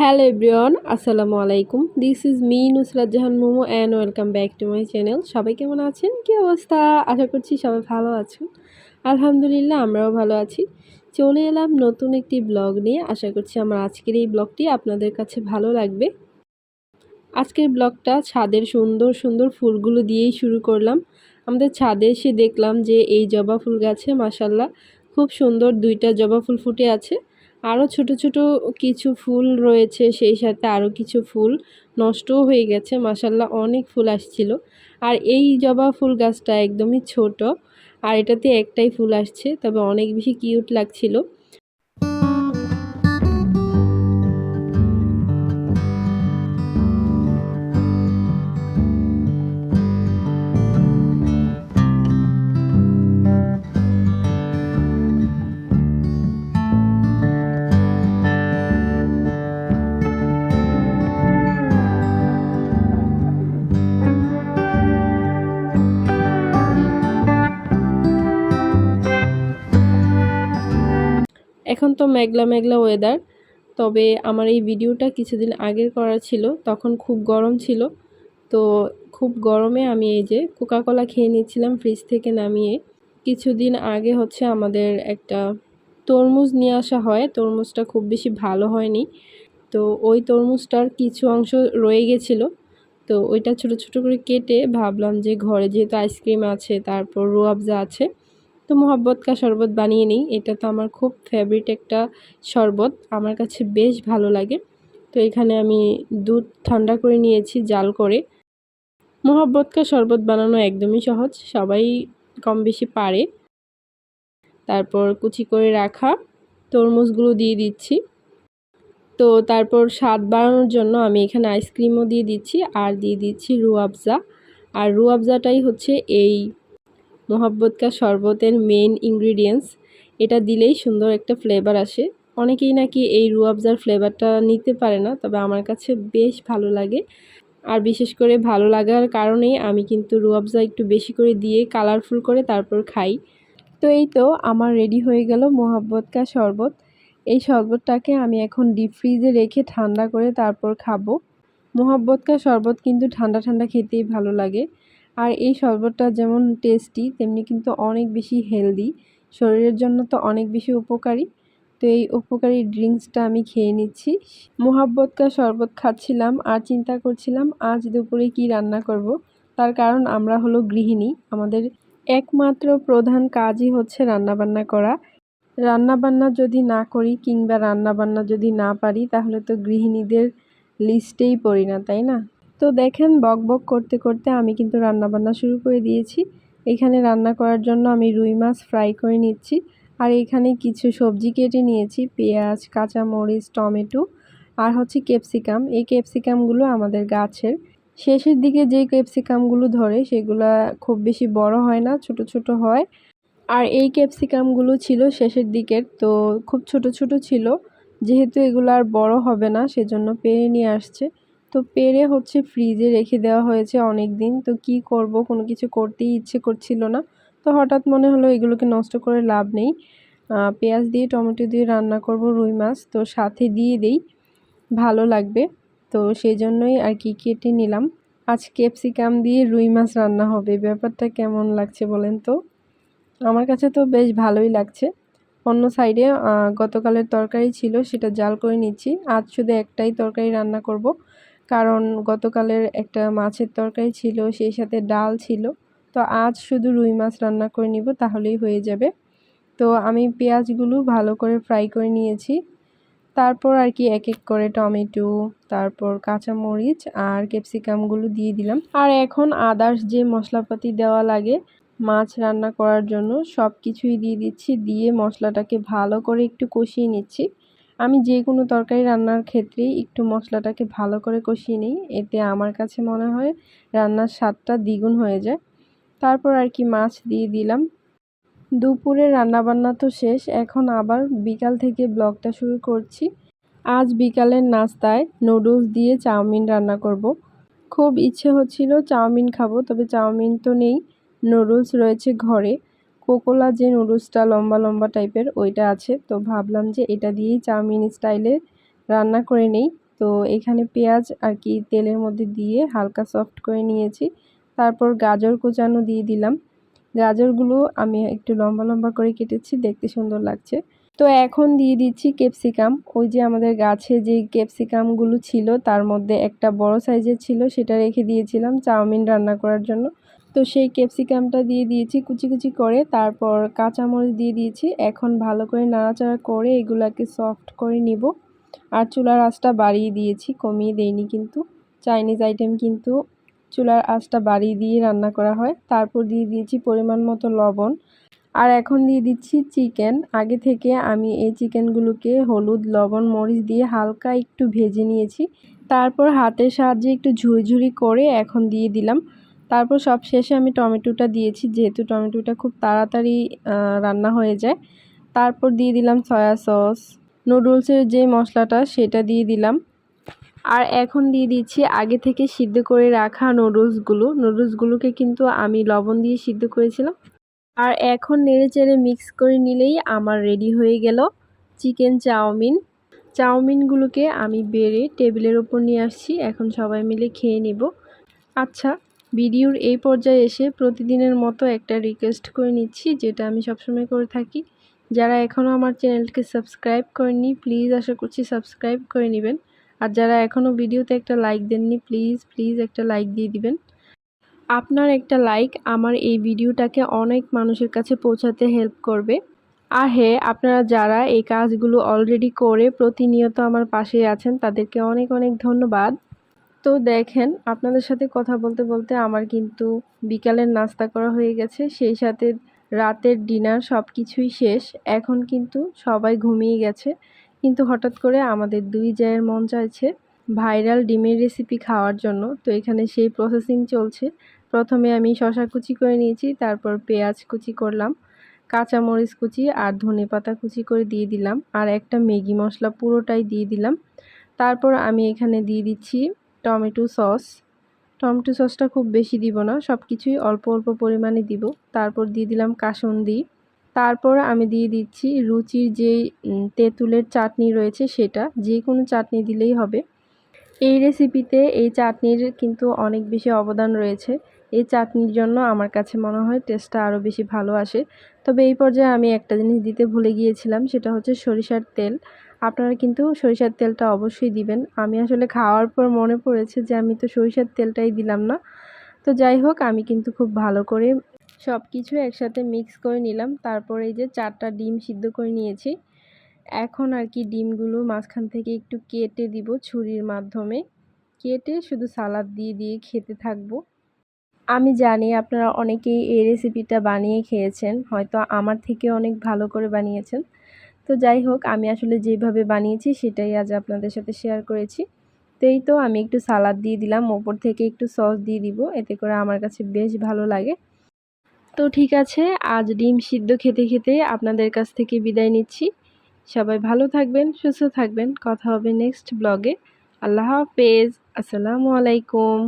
Hello everyone, আসসালামু আলাইকুম। This is me Nusrat Jahan Momo and welcome back to my channel সবাই কেমন আছেন? কী অবস্থা? আশা করছি সবাই ভালো আছেন আলহামদুলিল্লাহ, আমরাও ভালো আছি। চলে এলাম নতুন একটি ব্লগ নিয়ে। আশা করছি আমার আজকের এই ব্লগটি আপনাদের কাছে ভালো লাগবে। আজকের ব্লগটা ছাদের সুন্দর সুন্দর ফুলগুলো দিয়েই শুরু করলাম। আমাদের ছাদে এসে দেখলাম যে এই জবা ফুল গাছে মাসাল্লাহ খুব সুন্দর দুইটা জবা ফুল ফুটে আছে। আরও ছোট ছোট কিছু ফুল রয়েছে, সেই সাথে আরও কিছু ফুল নষ্টও হয়ে গেছে। মাসাল্লাহ অনেক ফুল আসছিল। আর এই জবা ফুল গাছটা একদমই ছোট। আর এটাতে একটাই ফুল আসছে, তবে অনেক বেশি কিউট লাগছিল। এখন তো মেঘলা মেঘলা ওয়েদার তবে আমার এই ভিডিওটা কিছুদিন আগের করা ছিল, তখন খুব গরম ছিল। তো খুব গরমে আমি এই যে কোকাকোলা খেয়ে নিচ্ছিলাম ফ্রিজ থেকে নামিয়ে। কিছুদিন আগে হচ্ছে আমাদের একটা তরমুজ নিয়ে আসা হয়, তরমুজটা খুব বেশি ভালো হয়নি। তো ওই তরমুজটার কিছু অংশ রয়ে গেছিল। তো ওইটা ছোট ছোট করে কেটে ভাবলাম যে ঘরে যেহেতু আইসক্রিম আছে, তারপর রোয়াবজা আছে তো মোহাব্বত কা শরবত বানিয়ে নিই। এটা তো আমার খুব ফেভারিট একটা শরবত। আমার কাছে বেশ ভালো লাগে। তো এখানে আমি দুধ ঠান্ডা করে নিয়েছি জাল করে। মোহাব্বত কা শরবত বানানো একদমই সহজ। সবাই কম বেশি পারে। তারপর কুচি করে রাখা তরমুজগুলো দিয়ে দিচ্ছি। তো তারপর স্বাদ বাড়ানোর জন্য আমি এখানে আইসক্রিমও দিয়ে দিচ্ছি। আর দিয়ে দিচ্ছি রুয়াবজা আর রুয়াবজাটাই হচ্ছে এই মোহাব্বত কা শরবতের মেন ইনগ্রিডিয়েন্টস এটা দিলেই সুন্দর একটা ফ্লেভার আসে। অনেকেই নাকি এই রুয়াবজার ফ্লেভারটা নিতে পারে না, তবে আমার কাছে বেশ ভালো লাগে। আর বিশেষ করে ভালো লাগার কারণেই আমি কিন্তু রুয়াবজা একটু বেশি করে দিয়ে কালারফুল করে তারপর খাই। তো এই তো আমার রেডি হয়ে গেল মোহাব্বত কা শরবত। এই শরবতটাকে আমি এখন ডিপ ফ্রিজে রেখে ঠান্ডা করে তারপর খাব। মোহাব্বত কা শরবত কিন্তু ঠান্ডা ঠান্ডা খেতেই ভালো লাগে। আর এই শরবতটা যেমন টেস্টি তেমনি কিন্তু অনেক বেশি হেলদি শরীরের জন্য তো অনেক বেশি উপকারী। তো এই উপকারী ড্রিঙ্কসটা আমি খেয়ে নিচ্ছি। মোহাব্বতকা শরবত খাচ্ছিলাম আর চিন্তা করছিলাম, আজ দুপুরে কি রান্না করব। তার কারণ আমরা হলো গৃহিণী। আমাদের একমাত্র প্রধান কাজই হচ্ছে রান্নাবান্না করা। রান্নাবান্না যদি না করি কিংবা রান্নাবান্না যদি না পারি, তাহলে তো গৃহিণীদের লিস্টেই পড়ি না, তাই না? তো দেখেন, বক বক করতে করতে আমি কিন্তু রান্না বান্না শুরু করে দিয়েছি। এখানে রান্না করার জন্য আমি রুই মাছ ফ্রাই করে নিচ্ছি। আর এখানে কিছু সবজি কেটে নিয়েছি, পেঁয়াজ, কাঁচামরিচ, টমেটো আর হচ্ছে ক্যাপসিকাম। এই ক্যাপসিকামগুলো আমাদের গাছের। শেষের দিকে যে ক্যাপসিকামগুলো ধরে, সেগুলো খুব বেশি বড় হয় না, ছোট ছোট হয়। আর এই ক্যাপসিকামগুলো ছিল শেষের দিকের, তো খুব ছোট ছোট ছিল। যেহেতু এগুলো আর বড় হবে না, সেজন্য পেরে নিয়ে আসছে। তো পেরে হচ্ছে ফ্রিজে রেখে দেওয়া হয়েছে অনেক দিন তো কি করব? কোনো কিছু করতেই ইচ্ছে করছিল না। তো হঠাৎ মনে হলো এগুলোকে নষ্ট করে লাভ নেই। পেঁয়াজ দিয়ে, টমেটো দিয়ে রান্না করব রুই মাছ। তো সাথে দিয়ে দেই, ভালো লাগবে। তো সেই জন্যই আর কি কেটে নিলাম। আজ ক্যাপসিকাম দিয়ে রুই মাছ রান্না হবে। ব্যাপারটা কেমন লাগছে বলেন তো? আমার কাছে তো বেশ ভালোই লাগছে। অন্য সাইডে গতকালের তরকারি ছিল, সেটা জাল করে নিচ্ছি। আজ শুধু একটাই তরকারি রান্না করব। কারণ গতকালের একটা মাছের তরকারি ছিল, সেই সাথে ডাল ছিল। তো আজ শুধু রুই মাছ রান্না করে নিব, তাহলেই হয়ে যাবে। তো আমি পেঁয়াজগুলো ভালো করে ফ্রাই করে নিয়েছি। তারপর আর কি এক এক করে টমেটো, তারপর কাঁচামরিচ আর ক্যাপসিকামগুলো দিয়ে দিলাম। আর এখন আদার্স যে মশলাপাতি দেওয়া লাগে মাছ রান্না করার জন্য সব কিছুই দিয়ে দিচ্ছি, দিয়ে মশলাটাকে ভালো করে একটু কষিয়ে নিচ্ছি। আমি যে কোনো তরকারি রান্নার ক্ষেত্রেই একটু মশলাটাকে ভালো করে কষিয়ে নিই। এতে আমার কাছে মনে হয় রান্নার স্বাদটা দ্বিগুণ হয়ে যায়। তারপর আর কি মাছ দিয়ে দিলাম। দুপুরে রান্নাবান্না তো শেষ। এখন আবার বিকাল থেকে ব্লগটা শুরু করছি। আজ বিকালের নাস্তায় নুডলস দিয়ে চাউমিন রান্না করব। খুব ইচ্ছে হচ্ছিল চাউমিন খাব, তবে চাউমিন তো নেই। নুডলস রয়েছে ঘরে। কোকোলা যে নুডলসটা লম্বা লম্বা টাইপের, ওইটা আছে। তো ভাবলাম যে এটা দিয়েই চাউমিন স্টাইলে রান্না করে নেই। তো এখানে পেঁয়াজ আর কি তেলের মধ্যে দিয়ে হালকা সফট করে নিয়েছি। তারপর গাজর কোচানো দিয়ে দিলাম। গাজরগুলো আমি একটু লম্বা লম্বা করে কেটেছি, দেখতে সুন্দর লাগছে। তো এখন দিয়ে দিচ্ছি ক্যাপসিকাম। ওই যে আমাদের গাছে যে ক্যাপসিকামগুলো ছিল, তার মধ্যে একটা বড় সাইজের ছিল, সেটা রেখে দিয়েছিলাম চাউমিন রান্না করার জন্য। তো সেই ক্যাপসিকামটা দিয়ে দিয়েছি কুচি কুচি করে, তারপর কাঁচামরিচ দিয়ে দিয়েছি। এখন ভালো করে নাড়াচাড়া করে এগুলাকে সফট করে নিব। আর চুলার আঁচটা বাড়িয়ে দিয়েছি, কমিয়ে দেইনি কিন্তু। চাইনিজ আইটেম কিন্তু চুলার আঁচটা বাড়িয়ে দিয়ে রান্না করা হয়। তারপর দিয়ে দিয়েছি পরিমাণ মতো লবণ। আর এখন দিয়ে দিচ্ছি চিকেন। আগে থেকে আমি এই চিকেনগুলোকে হলুদ, লবণ, মরিচ দিয়ে হালকা একটু ভেজে নিয়েছি। তারপর হাতের সাহায্যে একটু ঝুড়ি করে এখন দিয়ে দিলাম। তারপর সব শেষে আমি টমেটোটা দিয়েছি, যেহেতু টমেটোটা খুব তাড়াতাড়ি রান্না হয়ে যায়। তারপর দিয়ে দিলাম সয়া সস। নুডলসের যে মশলাটা, সেটা দিয়ে দিলাম। আর এখন দিয়ে দিচ্ছি আগে থেকে সিদ্ধ করে রাখা নুডলসগুলো। নুডলসগুলোকে কিন্তু আমি লবণ দিয়ে সিদ্ধ করেছিলাম। আর এখন নেড়ে চেড়ে মিক্স করে নিলেই আমার রেডি হয়ে গেল চিকেন চাউমিন। চাউমিনগুলোকে আমি বেড়ে টেবিলের ওপর নিয়ে আসছি। এখন সবাই মিলে খেয়ে নেব। আচ্ছা ভিডিওর এই পর্যায়ে এসে প্রতিদিনের মতো একটা রিকোয়েস্ট করে নিচ্ছি, যেটা আমি সবসময় করে থাকি। যারা এখনও আমার চ্যানেলকে সাবস্ক্রাইব করেননি প্লিজ আশা করছি সাবস্ক্রাইব করে নেবেন। আর যারা এখনও ভিডিওতে একটা লাইক দেননি প্লিজ প্লিজ একটা লাইক দিয়ে দিবেন। আপনার একটা লাইক আমার এই ভিডিওটাকে অনেক মানুষের কাছে পৌঁছাতে হেল্প করবে। আর হ্যাঁ আপনারা যারা এই কাজগুলো অলরেডি করে প্রতিনিয়ত আমার পাশে আছেন, তাদেরকে অনেক অনেক ধন্যবাদ। তো দেখেন, আপনাদের সাথে কথা বলতে বলতে আমার কিন্তু বিকালের নাস্তা করা হয়ে গেছে। সেই সাথে রাতের ডিনার সব কিছুই শেষ। এখন কিন্তু সবাই ঘুমিয়ে গেছে। কিন্তু হঠাৎ করে আমাদের দুই জায়ের মন চাইছে ভাইরাল ডিমের রেসিপি খাওয়ার জন্য। তো এখানে সেই প্রসেসিং চলছে। প্রথমে আমি শশা কুচি করে নিয়েছি, তারপর পেঁয়াজ কুচি করলাম, কাঁচামরিচ কুচি আর ধনে পাতা কুচি করে দিয়ে দিলাম, আর একটা ম্যাগি মশলা পুরোটাই দিয়ে দিলাম। তারপর আমি এখানে দিয়ে দিচ্ছি টমেটো সস। টমেটো সসটা খুব বেশি দিব না সব কিছুই অল্প অল্প পরিমাণে দিব। তারপর দিয়ে দিলাম কাসন্দি। তারপর আমি দিয়ে দিচ্ছি রুচির যে তেঁতুলের চাটনি রয়েছে সেটা যে কোনো চাটনি দিলেই হবে। এই রেসিপিতে এই চাটনির কিন্তু অনেক বেশি অবদান রয়েছে। এই চাটনির জন্য আমার কাছে মনে হয় টেস্টটা আরও বেশি ভালো আসে। তবে এই পর্যায়ে আমি একটা জিনিস দিতে ভুলে গিয়েছিলাম, সেটা হচ্ছে সরিষার তেল। আপনারা কিন্তু সরিষার তেলটা অবশ্যই দিবেন। আমি আসলে খাওয়ার পর মনে পড়েছে যে আমি তো সরিষার তেলটাই দিলাম না। তো যাই হোক, আমি কিন্তু খুব ভালো করে সব কিছু একসাথে মিক্স করে নিলাম। তারপর এই যে চারটা ডিম সিদ্ধ করে নিয়েছি। এখন আর কি ডিমগুলো মাঝখান থেকে একটু কেটে দিব ছুরির মাধ্যমে। কেটে শুধু সালাদ দিয়ে দিয়ে খেতে থাকব। আমি জানি আপনারা অনেকেই এই রেসিপিটা বানিয়ে খেয়েছেন। হয়তো আমার থেকে অনেক ভালো করে বানিয়েছেন। তো যাই হোক, আমি আসলে যেভাবে বানিয়েছি সেটাই আজ আপনাদের সাথে শেয়ার করেছি। তো এই তো আমি একটু সালাদ দিয়ে দিলাম, ওপর থেকে একটু সস দিয়ে দিব, এতে করে আমার কাছে বেশ ভালো লাগে। তো ঠিক আছে, আজ ডিম সিদ্ধ খেতে খেতে আপনাদের কাছ থেকে বিদায় নিচ্ছি। সবাই ভালো থাকবেন, সুস্থ থাকবেন। কথা হবে নেক্সট ব্লগে আল্লাহ হাফেজ, আসসালামু আলাইকুম।